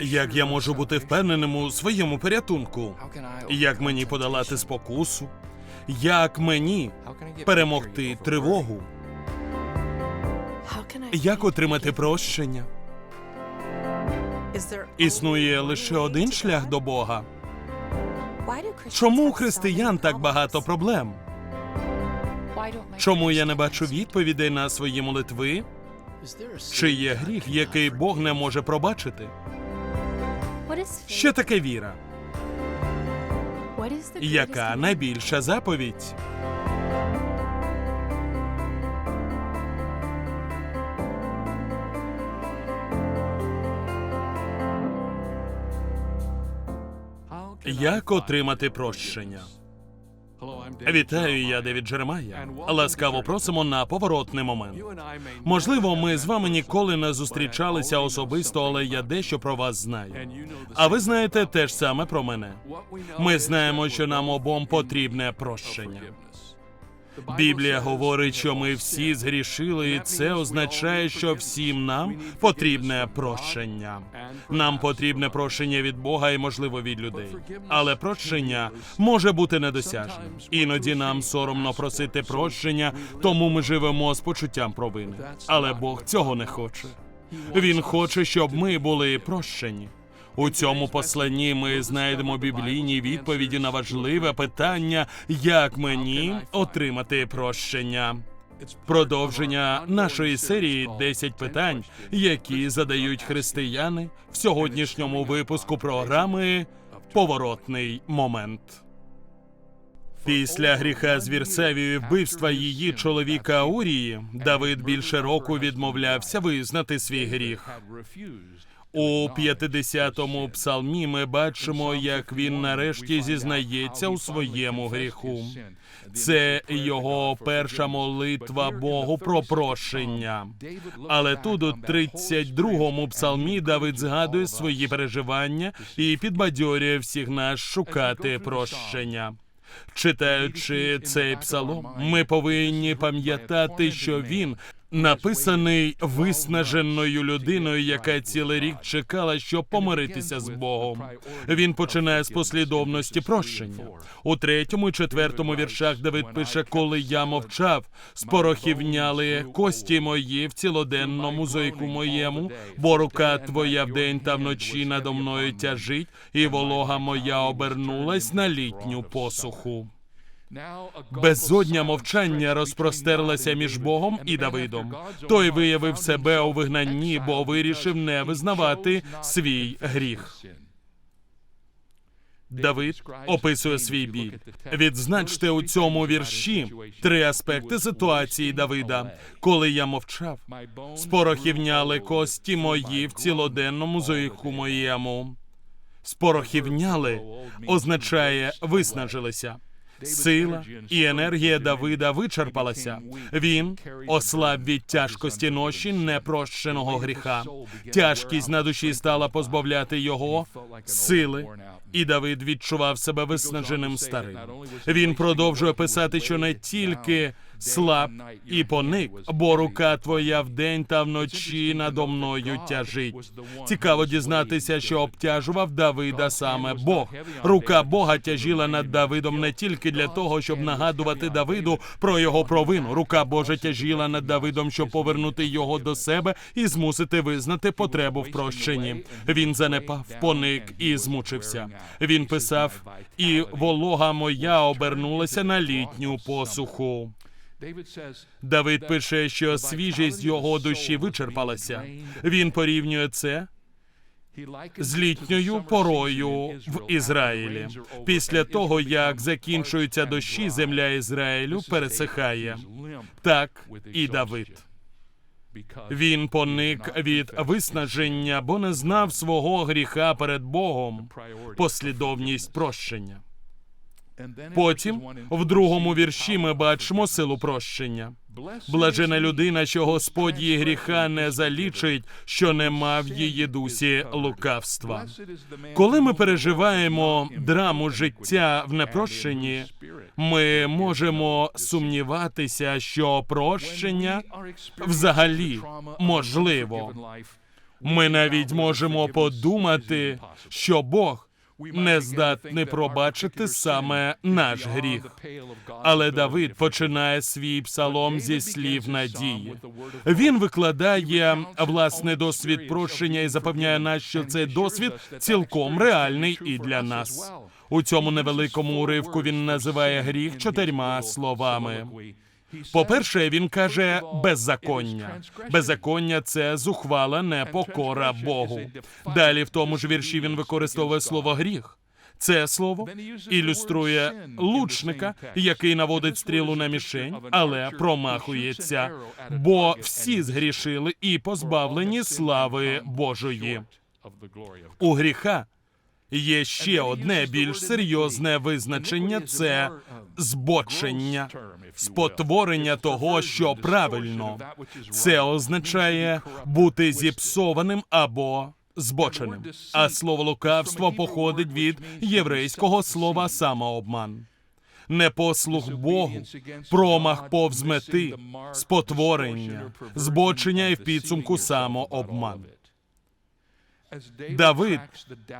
Як я можу бути впевненим у своєму порятунку? Як мені подолати спокусу? Як мені перемогти тривогу? Як отримати прощення? Існує лише один шлях до Бога. Чому у християн так багато проблем? Чому я не бачу відповідей на свої молитви? Чи є гріх, який Бог не може пробачити? Що таке віра? Яка найбільша заповідь? Як отримати прощення? Вітаю, я Девід Джеремая. Ласкаво просимо на поворотний момент. Можливо, ми з вами ніколи не зустрічалися особисто, але я дещо про вас знаю. А ви знаєте те ж саме про мене. Ми знаємо, що нам обом потрібне прощення. Біблія говорить, що ми всі згрішили, і це означає, що всім нам потрібне прощення. Нам потрібне прощення від Бога і, можливо, від людей. Але прощення може бути недосяжним. Іноді нам соромно просити прощення, тому ми живемо з почуттям провини. Але Бог цього не хоче. Він хоче, щоб ми були прощені. У цьому посланні ми знайдемо біблійні відповіді на важливе питання, як мені отримати прощення. Продовження нашої серії «10 питань, які задають християни в сьогоднішньому випуску програми Поворотний момент. Після гріха з Вірсевію вбивства її чоловіка Урії Давид більше року відмовлявся визнати свій гріх. У 50-му псалмі ми бачимо, як він нарешті зізнається у своєму гріху. Це його перша молитва Богу про прощення. Але тут, у 32-му псалмі, Давид згадує свої переживання і підбадьорює всіх нас шукати прощення. Читаючи цей псалом, ми повинні пам'ятати, що він написаний виснаженою людиною, яка цілий рік чекала, щоб помиритися з Богом. Він починає з послідовності прощення. У третьому і четвертому віршах Давид пише: коли я мовчав, спорохівняли кості мої в цілоденному зойку моєму, бо рука твоя вдень та вночі надо мною тяжить, і волога моя обернулась на літню посуху. Безодня мовчання розпростерлася між Богом і Давидом. Той виявив себе у вигнанні, бо вирішив не визнавати свій гріх. Давид описує свій біль. Відзначте у цьому вірші три аспекти ситуації Давида. Коли я мовчав, спорохівняли кості мої в цілоденному зойку моєму. Спорохівняли означає виснажилися. Сила і енергія Давида вичерпалася. Він ослаб від тяжкості ноші непрощеного гріха. Тяжкість на душі стала позбавляти його сили, і Давид відчував себе виснаженим старим. Він продовжує писати, що не тільки слаб і поник, бо рука твоя вдень та вночі надо мною тяжить. Цікаво дізнатися, що обтяжував Давида саме Бог. Рука Бога тяжіла над Давидом не тільки для того, щоб нагадувати Давиду про його провину. Рука Божа тяжіла над Давидом, щоб повернути його до себе і змусити визнати потребу в прощенні. Він занепав, поник і змучився. Він писав: і волога моя обернулася на літню посуху. Давид пише, що свіжість його душі вичерпалася. Він порівнює це з літньою порою в Ізраїлі. Після того, як закінчуються дощі, земля Ізраїлю пересихає. Так і Давид. Він поник від виснаження, бо не знав свого гріха перед Богом. Послідовність прощення. Потім в другому вірші ми бачимо силу прощення. Блажена людина, що Господь її гріха не залічить, що нема в її дусі лукавства. Коли ми переживаємо драму життя в непрощенні, ми можемо сумніватися, що прощення взагалі можливо. Ми навіть можемо подумати, що Бог не здатний пробачити саме наш гріх. Але Давид починає свій псалом зі слів надії. Він викладає власний досвід прощення і запевняє нас, що цей досвід цілком реальний і для нас. У цьому невеликому уривку він називає гріх чотирма словами. По-перше, він каже беззаконня. Беззаконня це зухвала непокора Богу. Далі в тому ж вірші він використовує слово гріх. Це слово ілюструє лучника, який наводить стрілу на мішень, але промахується, бо всі згрішили і позбавлені слави Божої. У гріха є ще одне більш серйозне визначення це збочення, спотворення того, що правильно. Це означає бути зіпсованим або збоченим. А слово лукавство походить від єврейського слова самообман. Непослух Богу, промах повз мети, спотворення, збочення і в підсумку самообман. Давид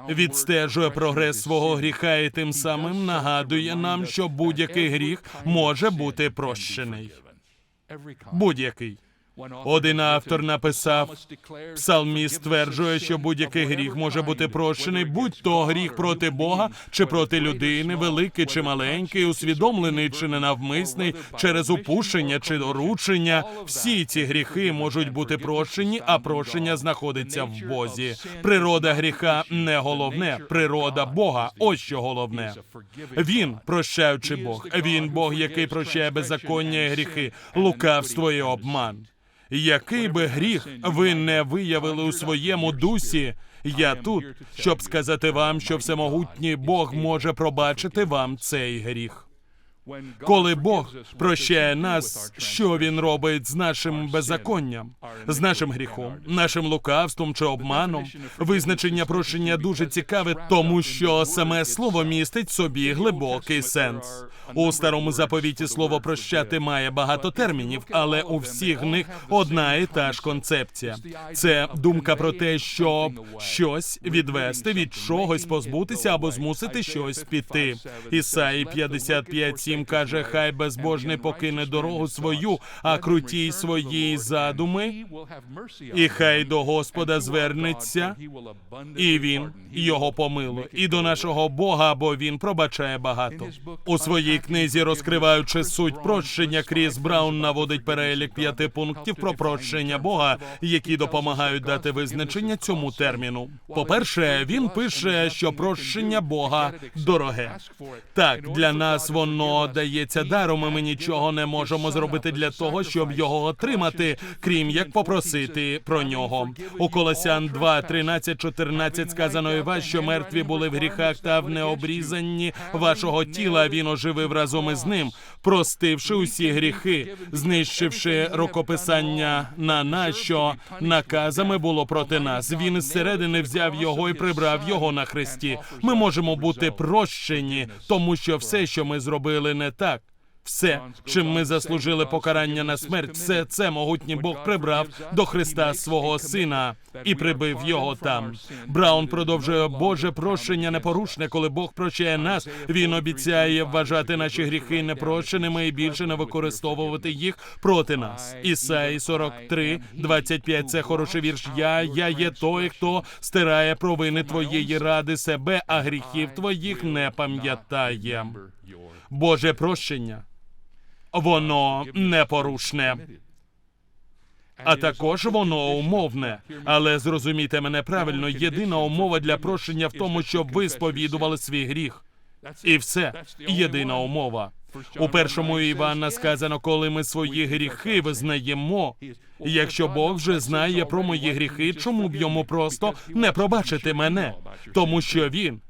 відстежує прогрес свого гріха і тим самим нагадує нам, що будь-який гріх може бути прощений. Будь-який. Один автор написав, псалміст стверджує, що будь-який гріх може бути прощений, будь-то гріх проти Бога чи проти людини, великий чи маленький, усвідомлений чи ненавмисний, через упущення чи доручення. Всі ці гріхи можуть бути прощені, а прощення знаходиться в Бозі. Природа гріха не головне, природа Бога. Ось що головне. Він, прощаючи Бог, він Бог, який прощає беззаконня і гріхи, лукавство і обман. Який би гріх ви не виявили у своєму дусі, я тут, щоб сказати вам, що всемогутній Бог може пробачити вам цей гріх. Коли Бог прощає нас, що він робить з нашим беззаконням, з нашим гріхом, нашим лукавством чи обманом, визначення прощення дуже цікаве, тому що саме слово містить в собі глибокий сенс. У старому заповіті слово прощати має багато термінів, але у всіх них одна і та ж концепція. Це думка про те, щоб щось відвести від чогось, позбутися або змусити щось піти. Ісаї 55.7 каже: Хай безбожний покине дорогу свою, а крутій своїй задуми, і хай до Господа звернеться, і він його помилує. І до нашого Бога, бо він пробачає багато. У своїй книзі, розкриваючи суть прощення, Кріс Браун наводить перелік п'яти пунктів про прощення Бога, які допомагають дати визначення цьому терміну. По-перше, він пише, що прощення Бога дороге. Так, для нас воно дається даром, і ми нічого не можемо зробити для того, щоб його отримати, крім як попросити про нього. У Колосян 2, 13, 14 сказано і вас, що мертві були в гріхах та в необрізанні вашого тіла. Він оживив разом із ним, простивши усі гріхи, знищивши рукописання на нас, що наказами було проти нас. Він зсередини взяв його і прибрав його на хресті. Ми можемо бути прощені, тому що все, що ми зробили, не так. Все, чим ми заслужили покарання на смерть, все це могутній Бог прибрав до Христа свого сина і прибив його там. Браун продовжує Боже прощення непорушне, коли Бог прощає нас. Він обіцяє вважати наші гріхи непрощеними і більше не використовувати їх проти нас. Ісаї 43, 25 – Це хороший вірш. Я, я є той, хто стирає провини твоєї ради себе, а гріхів твоїх не пам'ятає. Боже прощення. Воно непорушне, а також воно умовне. Але зрозумійте мене правильно, єдина умова для прощення в тому, щоб ви сповідували свій гріх. І все єдина умова. У першому Івана сказано, коли ми свої гріхи визнаємо. Якщо Бог вже знає про мої гріхи, чому б йому просто не пробачити мене? Тому що він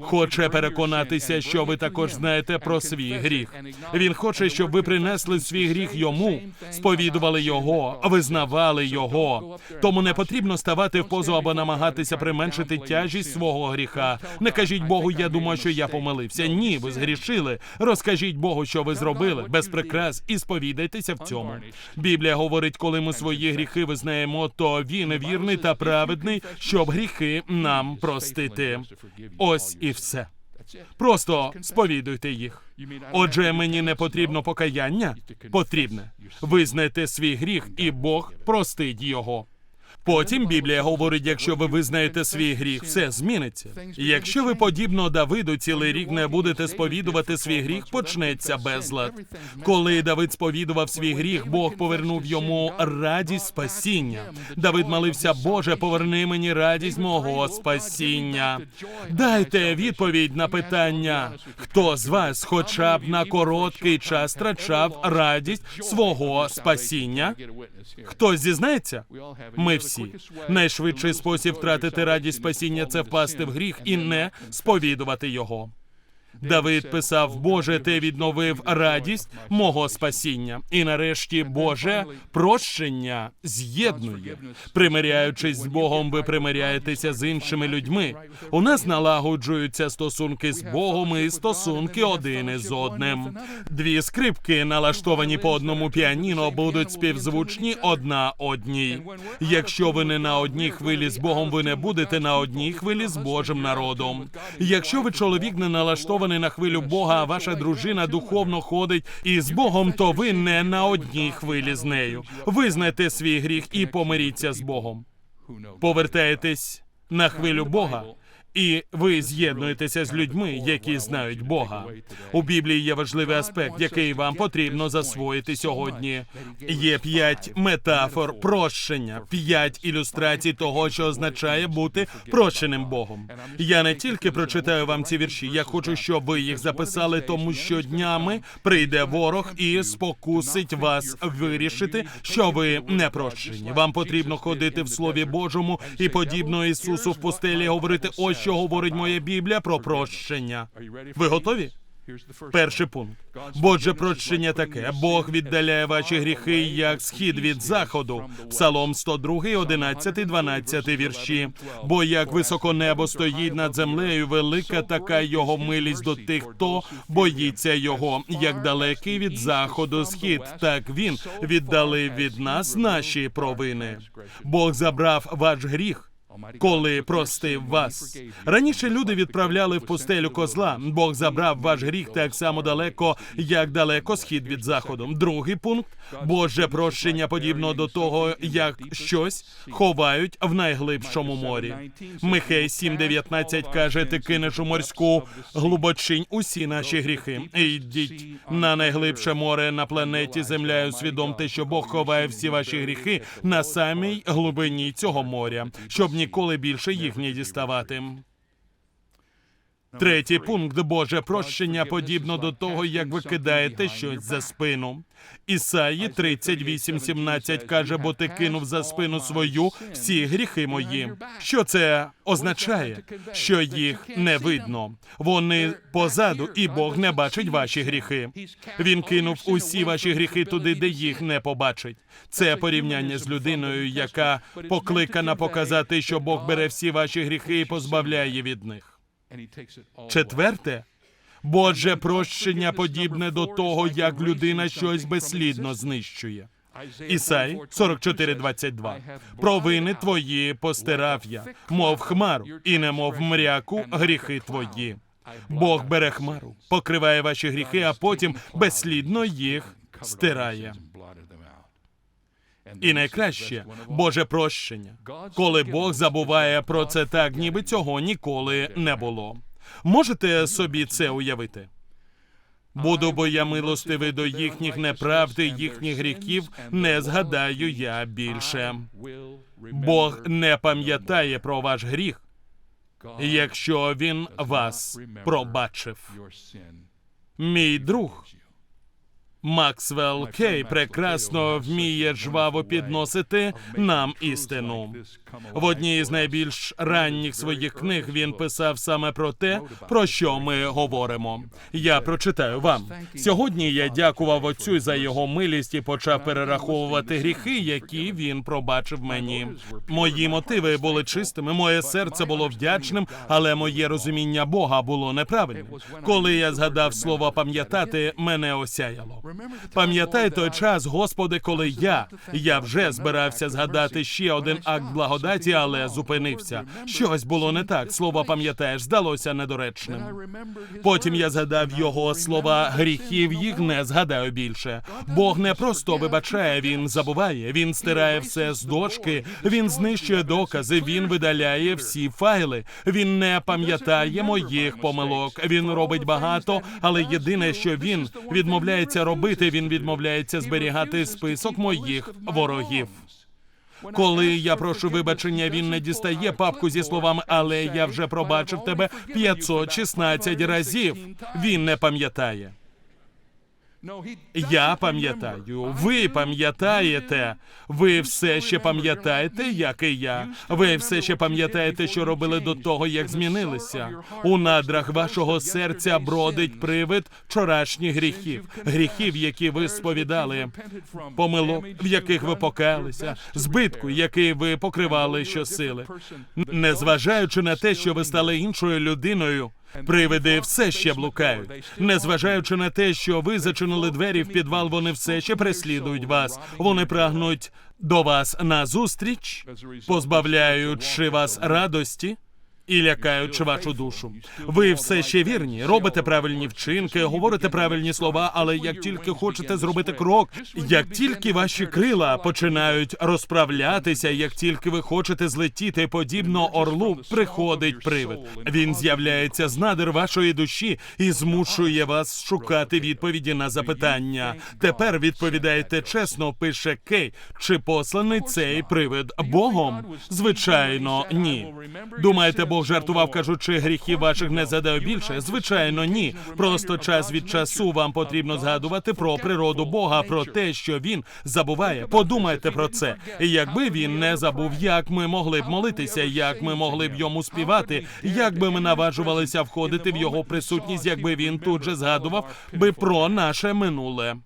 хоче переконатися, що ви також знаєте про свій гріх. Він хоче, щоб ви принесли свій гріх йому, сповідували його, визнавали його. Тому не потрібно ставати в позу або намагатися применшити тяжість свого гріха. Не кажіть Богу, я думаю, що я помилився. Ні, ви згрішили. Розкажіть Богу, що ви зробили без прикрас, і сповідайтеся в цьому. Біблія говорить, коли ми свої гріхи визнаємо, то він вірний та праведний, щоб гріхи нам простити. Ось і все. Просто сповідуйте їх. Отже, мені не потрібно покаяння. Потрібне. Визнайте свій гріх, і Бог простить його. Потім Біблія говорить, якщо ви визнаєте свій гріх, все зміниться. Якщо ви подібно Давиду цілий рік не будете сповідувати свій гріх, почнеться безлад. Коли Давид сповідував свій гріх, Бог повернув йому радість спасіння. Давид молився, Боже, поверни мені радість мого спасіння. Дайте відповідь на питання, хто з вас, хоча б на короткий час, втрачав радість свого спасіння? Хтось зізнається? Ми всі. Найшвидший спосіб втратити радість спасіння це впасти в гріх і не сповідувати його. Давид писав: Боже, ти відновив радість мого спасіння. І нарешті, Боже, прощення з'єднує. Примиряючись з Богом, ви примиряєтеся з іншими людьми. У нас налагоджуються стосунки з Богом і стосунки один із одним. Дві скрипки, налаштовані по одному піаніно, будуть співзвучні одна одній. Якщо ви не на одній хвилі з Богом, ви не будете на одній хвилі з Божим народом. Якщо ви чоловік не налаштований на хвилю Бога, а ваша дружина духовно ходить із Богом, то ви не на одній хвилі з нею. Визнайте свій гріх і помиріться з Богом. Повертаєтесь на хвилю Бога. І ви з'єднуєтеся з людьми, які знають Бога. У Біблії є важливий аспект, який вам потрібно засвоїти сьогодні. Є п'ять метафор прощення, п'ять ілюстрацій того, що означає бути прощеним Богом. Я не тільки прочитаю вам ці вірші, я хочу, щоб ви їх записали, тому що днями прийде ворог і спокусить вас вирішити, що ви не прощені. Вам потрібно ходити в Слові Божому і подібно Ісусу в пустелі говорити ось що говорить моя Біблія про прощення. Ви готові? Перший пункт. Боже прощення таке. Бог віддаляє ваші гріхи, як схід від заходу. Псалом 102, 11, 12 вірші. Бо як високо небо стоїть над землею, велика така його милість до тих, хто боїться його. Як далекий від заходу схід, так він віддалив від нас наші провини. Бог забрав ваш гріх коли простив вас. Раніше люди відправляли в пустелю козла. Бог забрав ваш гріх так само далеко, як далеко схід від заходу. Другий пункт Боже прощення подібно до того, як щось ховають в найглибшому морі. Михей 7.19 каже: ти кинеш у морську глибочинь усі наші гріхи. Йдіть на найглибше море на планеті Земля. і Усвідомте, що Бог ховає всі ваші гріхи на самій глибині цього моря, щоб ніколи більше їх не діставати. Третій пункт Боже прощення подібно до того, як ви кидаєте щось за спину. Ісаї 38.17 каже, бо ти кинув за спину свою всі гріхи мої. Що це означає? Що їх не видно. Вони позаду, і Бог не бачить ваші гріхи. Він кинув усі ваші гріхи туди, де їх не побачить. Це порівняння з людиною, яка покликана показати, що Бог бере всі ваші гріхи і позбавляє від них. Четверте, Боже прощення подібне до того, як людина щось безслідно знищує. Ісай 44.22. Провини твої постирав я, мов хмару, і не мов мряку гріхи твої. Бог бере хмару, покриває ваші гріхи, а потім безслідно їх стирає. І найкраще Боже прощення, коли Бог забуває про це так, ніби цього ніколи не було. Можете собі це уявити? Буду, бо я милостивий до їхніх неправд і їхніх гріхів, не згадаю я більше. Бог не пам'ятає про ваш гріх, якщо він вас пробачив. Мій друг Максвелл Кей прекрасно вміє жваво підносити нам істину. В одній з найбільш ранніх своїх книг він писав саме про те, про що ми говоримо. Я прочитаю вам. Сьогодні я дякував отцю за його милість і почав перераховувати гріхи, які він пробачив мені. Мої мотиви були чистими, моє серце було вдячним, але моє розуміння Бога було неправильним. Коли я згадав слово пам'ятати, мене осяяло. Пам'ятай той час, Господи, коли я, я вже збирався згадати ще один акт благодаті, але зупинився. Щось було не так. Слово пам'ятаєш, здалося недоречним. Потім я згадав його слова гріхів, їх не згадаю більше. Бог не просто вибачає, він забуває, він стирає все з дошки, він знищує докази, він видаляє всі файли. Він не пам'ятає моїх помилок. Він робить багато, але єдине, що він відмовляється робити, він відмовляється зберігати список моїх ворогів. Коли я прошу вибачення, він не дістає папку зі словами, але я вже пробачив тебе 516 разів. Він не пам'ятає. Я пам'ятаю, ви пам'ятаєте, ви все ще пам'ятаєте, як і я. Ви все ще пам'ятаєте, що робили до того, як змінилися. У надрах вашого серця бродить привид вчорашніх гріхів, гріхів, які ви сповідали, помилок, в яких ви покаялися, збитку, який ви покривали щосили. Незважаючи на те, що ви стали іншою людиною. Привиди все ще блукають. Незважаючи на те, що ви зачинили двері в підвал, вони все ще преслідують вас. Вони прагнуть до вас назустріч, позбавляючи вас радості. І лякаючи вашу душу, ви все ще вірні, робите правильні вчинки, говорите правильні слова, але як тільки хочете зробити крок, як тільки ваші крила починають розправлятися, як тільки ви хочете злетіти подібно орлу, приходить привид. Він з'являється з надр вашої душі і змушує вас шукати відповіді на запитання. Тепер відповідайте чесно, пише Кей, чи посланий цей привид Богом? Звичайно, ні. Думаєте, Бог жартував, кажучи, гріхів ваших не задає більше? Звичайно, ні. Просто час від часу вам потрібно згадувати про природу Бога, про те, що він забуває. Подумайте про це. І якби він не забув, як ми могли б молитися, як ми могли б йому співати, як би ми наважувалися входити в його присутність, якби він тут же згадував би про наше минуле.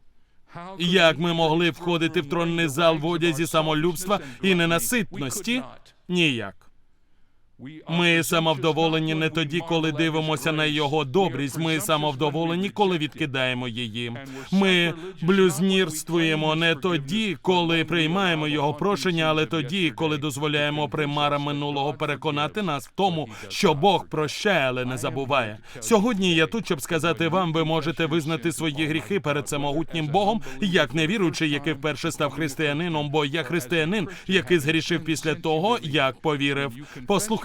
Як ми могли входити в тронний зал в одязі самолюбства і ненаситності? Ніяк. Ми самовдоволені не тоді, коли дивимося на його добрість. Ми самовдоволені, коли відкидаємо її. Ми блюзнірствуємо не тоді, коли приймаємо його прошення, але тоді, коли дозволяємо примарам минулого переконати нас в тому, що Бог прощає, але не забуває. Сьогодні я тут, щоб сказати вам, ви можете визнати свої гріхи перед самогутнім Богом, як невіруючий, який вперше став християнином, бо я християнин, який згрішив після того, як повірив.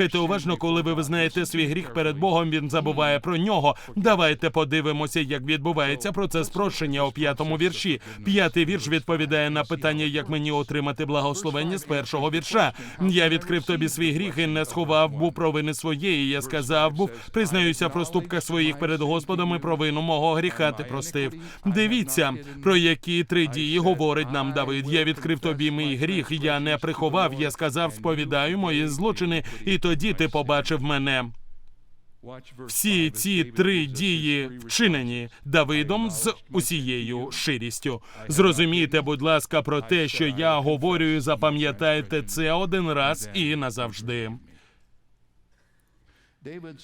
Послухайте уважно, коли ви визнаєте свій гріх перед Богом, він забуває про нього. Давайте подивимося, як відбувається процес прощення у п'ятому вірші. П'ятий вірш відповідає на питання, як мені отримати благословення з першого вірша. Я відкрив тобі свій гріх і не сховав був провини своєї. Я сказав був, признаюся в проступках своїх перед Господом і провину мого гріха ти простив. Дивіться, про які три дії говорить нам Давид. Я відкрив тобі мій гріх. Я не приховав. Я сказав, сповідаю мої злочини, і тоді ти побачив мене. Всі ці три дії вчинені Давидом з усією ширістю. Зрозумійте, будь ласка, про те, що я говорю, і запам'ятайте це один раз і назавжди.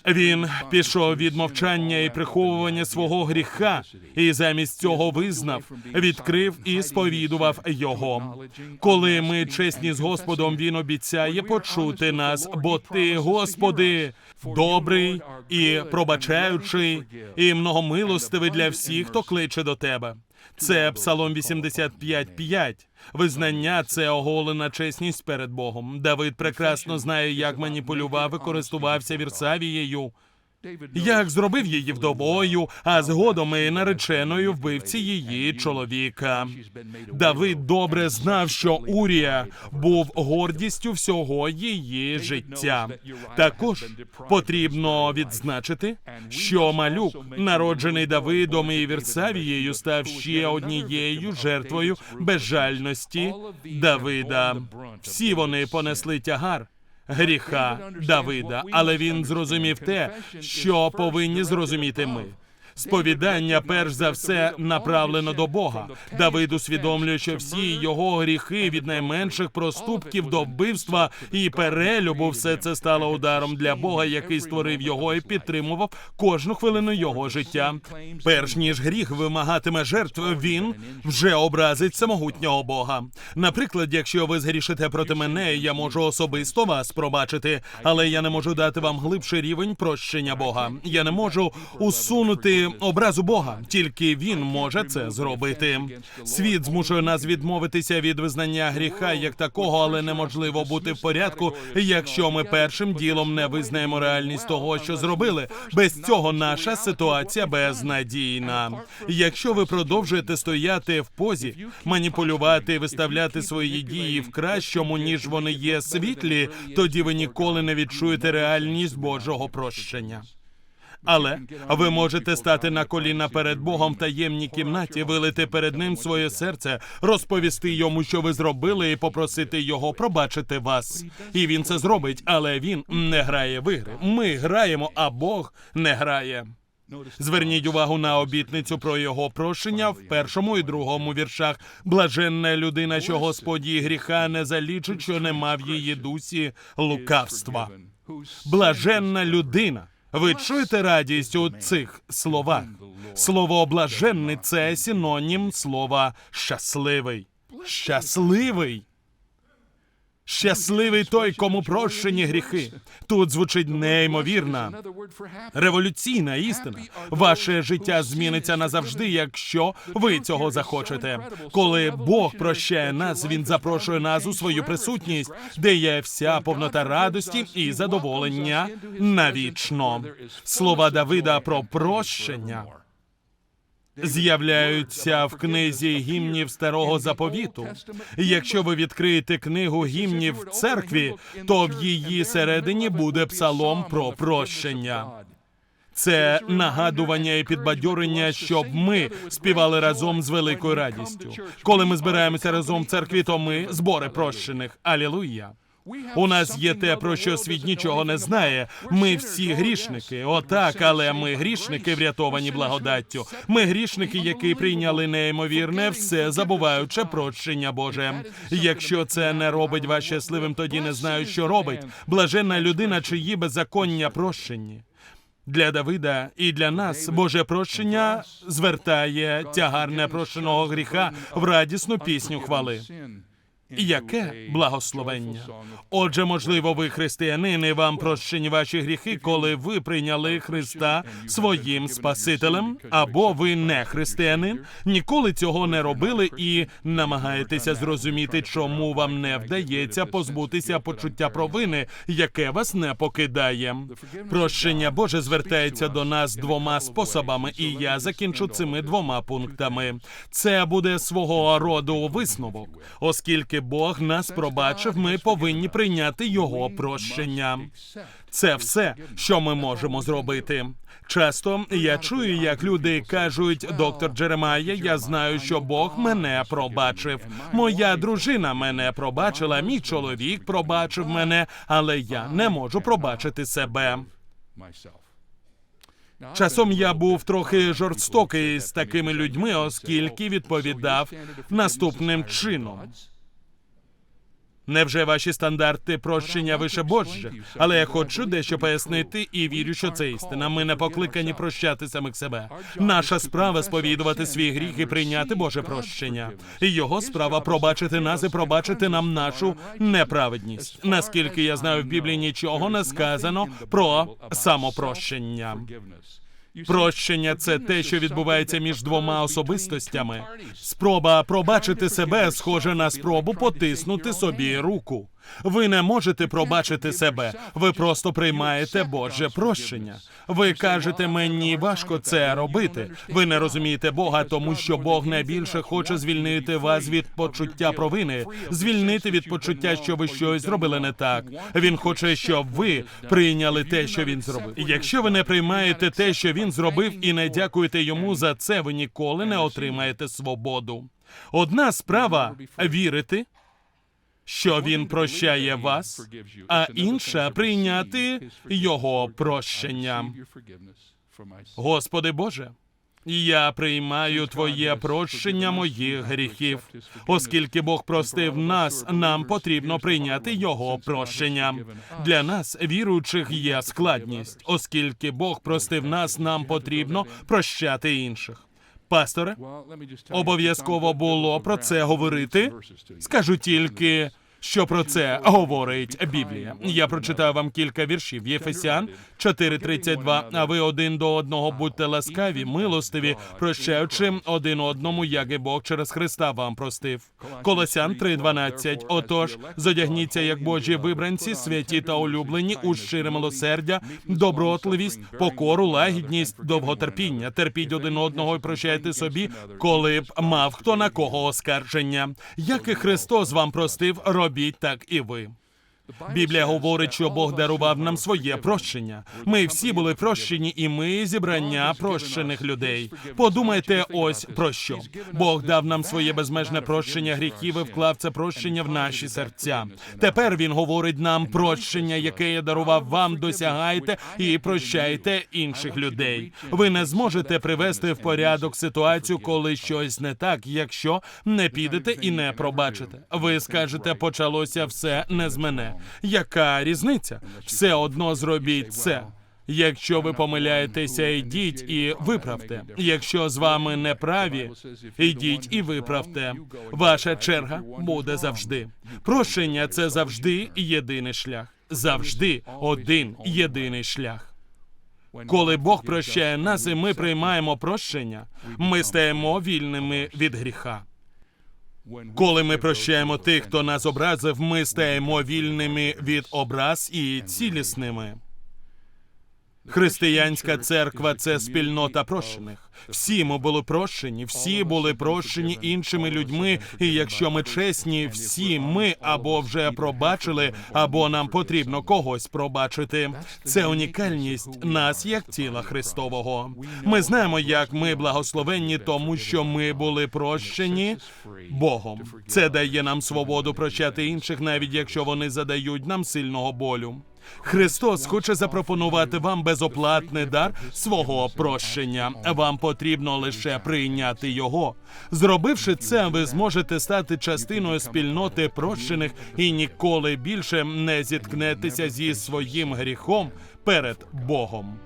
Він пішов від мовчання і приховування свого гріха, і замість цього визнав, відкрив і сповідував його. Коли ми чесні з Господом, він обіцяє почути нас, бо ти, Господи, добрий і пробачаючий, і многомилостивий для всіх, хто кличе до тебе. Це Псалом 85.5. Визнання це оголена чесність перед Богом. Давид прекрасно знає, як маніпулював і користувався Вірсавією. Як зробив її вдовою, а згодом і нареченою вбивці її чоловіка. Давид добре знав, що Урія був гордістю всього її життя. Також потрібно відзначити, що малюк, народжений Давидом і Вірсавією, став ще однією жертвою безжальності Давида. Всі вони понесли тягар. Гріха Давида, але він зрозумів те, що повинні зрозуміти ми. Сповідання, перш за все, направлено до Бога. Давид усвідомлює, що всі його гріхи від найменших проступків до вбивства і перелюбу, все це стало ударом для Бога, який створив його і підтримував кожну хвилину його життя. Перш ніж гріх вимагатиме жертв, він вже образить самогутнього Бога. Наприклад, якщо ви згрішите проти мене, я можу особисто вас пробачити, але я не можу дати вам глибший рівень прощення Бога. Я не можу усунути образу Бога, тільки він може це зробити. Світ змушує нас відмовитися від визнання гріха як такого, але неможливо бути в порядку, якщо ми першим ділом не визнаємо реальність того, що зробили. Без цього наша ситуація безнадійна. Якщо ви продовжуєте стояти в позі, маніпулювати, і виставляти свої дії в кращому, ніж вони є світлі, тоді ви ніколи не відчуєте реальність Божого прощення. Але ви можете стати на коліна перед Богом в таємній кімнаті, вилити перед ним своє серце, розповісти йому, що ви зробили, і попросити його пробачити вас. І він це зробить, але він не грає в ігри. Ми граємо, а Бог не грає. Зверніть увагу на обітницю про його прощення в першому і другому віршах. Блаженна людина, що Господь її гріха не залічить, що нема в її дусі лукавства. Блаженна людина. Ви чуєте радість у цих словах? Слово блаженний це синонім слова щасливий. Щасливий. Щасливий той, кому прощені гріхи. Тут звучить неймовірна революційна істина. Ваше життя зміниться назавжди, якщо ви цього захочете. Коли Бог прощає нас, він запрошує нас у свою присутність, де є вся повнота радості і задоволення навічно. Слова Давида про прощення з'являються в книзі гімнів старого заповіту. Якщо ви відкриєте книгу гімнів церкві, то в її середині буде псалом про прощення. Це нагадування і підбадьорення, щоб ми співали разом з великою радістю. Коли ми збираємося разом в церкві, то ми збори прощених. Алілуя! У нас є те, про що світ нічого не знає. Ми всі грішники. Отак, але ми грішники, врятовані благодаттю. Ми грішники, які прийняли неймовірне, все забуваючи прощення Боже. Якщо це не робить вас щасливим, тоді не знаю, що робить. Блаженна людина, чиї беззаконня прощені. Для Давида і для нас Боже прощення звертає тягар непрощеного гріха в радісну пісню хвали. Яке благословення? Отже, можливо, ви християнин, і вам прощені ваші гріхи, коли ви прийняли Христа своїм Спасителем, або ви не християнин, ніколи цього не робили і намагаєтеся зрозуміти, чому вам не вдається позбутися почуття провини, яке вас не покидає. Прощення Боже звертається до нас двома способами, і я закінчу цими двома пунктами. Це буде свого роду висновок, оскільки Бог нас пробачив, ми повинні прийняти його прощення. Це все, що ми можемо зробити. Часто я чую, як люди кажуть, доктор Джеремая, я знаю, що Бог мене пробачив. Моя дружина мене пробачила, мій чоловік пробачив мене, але я не можу пробачити себе. Часом я був трохи жорстокий з такими людьми, оскільки відповідав наступним чином. Невже ваші стандарти прощення вище Божих? Але я хочу дещо пояснити і вірю, що це істина. Ми не покликані прощати самих себе. Наша справа сповідувати свій гріх і прийняти Боже прощення. І його справа пробачити нас і пробачити нам нашу неправедність. Наскільки я знаю, в Біблії нічого не сказано про самопрощення. Прощення це те, що відбувається між двома особистостями. Спроба пробачити себе схоже на спробу потиснути собі руку. Ви не можете пробачити себе. Ви просто приймаєте Боже прощення. Ви кажете, мені важко це робити. Ви не розумієте Бога, тому що Бог найбільше хоче звільнити вас від почуття провини, звільнити від почуття, що ви щось зробили не так. Він хоче, щоб ви прийняли те, що він зробив. Якщо ви не приймаєте те, що він зробив, і не дякуєте йому за це, ви ніколи не отримаєте свободу. Одна справа вірити, що він прощає вас, а інша прийняти його прощення. Господи Боже, я приймаю Твоє прощення моїх гріхів. Оскільки Бог простив нас, нам потрібно прийняти Його прощення. Для нас, віруючих, є складність. Оскільки Бог простив нас, нам потрібно прощати інших. Пасторе, обов'язково було про це говорити. Скажу тільки, що про це говорить Біблія. Я прочитаю вам кілька віршів. Єфесян 4.32. А ви один до одного будьте ласкаві, милостиві, прощаючи один одному, як і Бог через Христа вам простив. Колосян 3.12. Отож, зодягніться як Божі вибранці, святі та улюблені у щире милосердя, добротливість, покору, лагідність, довготерпіння. Терпіть один одного і прощайте собі, коли б мав хто на кого оскарження. Як і Христос вам простив, робіть так і ви. Біблія говорить, що Бог дарував нам своє прощення. Ми всі були прощені, і ми зібрання прощених людей. Подумайте, ось про що Бог дав нам своє безмежне прощення гріхів і вклав це прощення в наші серця. Тепер він говорить нам прощення, яке я дарував вам. Досягайте і прощайте інших людей. Ви не зможете привести в порядок ситуацію, коли щось не так, якщо не підете і не пробачите. Ви скажете, почалося все не з мене. Яка різниця? Все одно зробіть це. Якщо ви помиляєтеся, йдіть і виправте. Якщо з вами не праві, ідіть і виправте. Ваша черга буде завжди. Прощення це завжди єдиний шлях. Завжди один єдиний шлях. Коли Бог прощає нас, і ми приймаємо прощення, ми стаємо вільними від гріха. Коли ми прощаємо тих, хто нас образив, ми стаємо вільними від образ і цілісними. Християнська церква це спільнота прощених. Всі ми були прощені, всі були прощені іншими людьми. І якщо ми чесні, всі ми або вже пробачили, або нам потрібно когось пробачити. Це унікальність нас як тіла Христового. Ми знаємо, як ми благословенні, тому що ми були прощені Богом. Це дає нам свободу прощати інших, навіть якщо вони задають нам сильного болю. Христос хоче запропонувати вам безоплатний дар свого прощення. Вам потрібно лише прийняти його. Зробивши це, ви зможете стати частиною спільноти прощених і ніколи більше не зіткнетеся зі своїм гріхом перед Богом.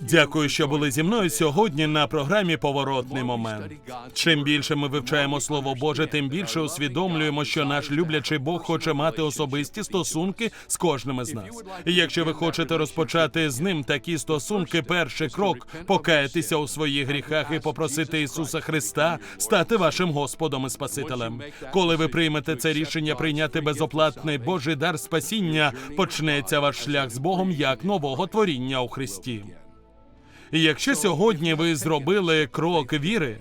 Дякую, що були зі мною сьогодні на програмі Поворотний момент. Чим більше ми вивчаємо Слово Боже, тим більше усвідомлюємо, що наш люблячий Бог хоче мати особисті стосунки з кожним із нас. І якщо ви хочете розпочати з ним такі стосунки, перший крок покаятися у своїх гріхах і попросити Ісуса Христа стати вашим Господом і Спасителем. Коли ви приймете це рішення прийняти безоплатний Божий дар спасіння, почнеться ваш шлях з Богом як нового творіння у Христі. Якщо сьогодні ви зробили крок віри,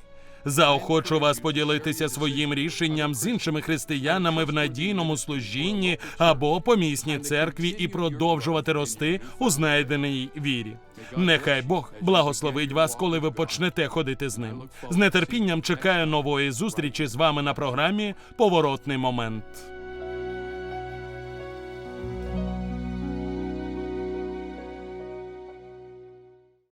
заохочу вас поділитися своїм рішенням з іншими християнами в надійному служінні або помісній церкві і продовжувати рости у знайденій вірі. Нехай Бог благословить вас, коли ви почнете ходити з ним. З нетерпінням чекаю нової зустрічі з вами на програмі Поворотний момент.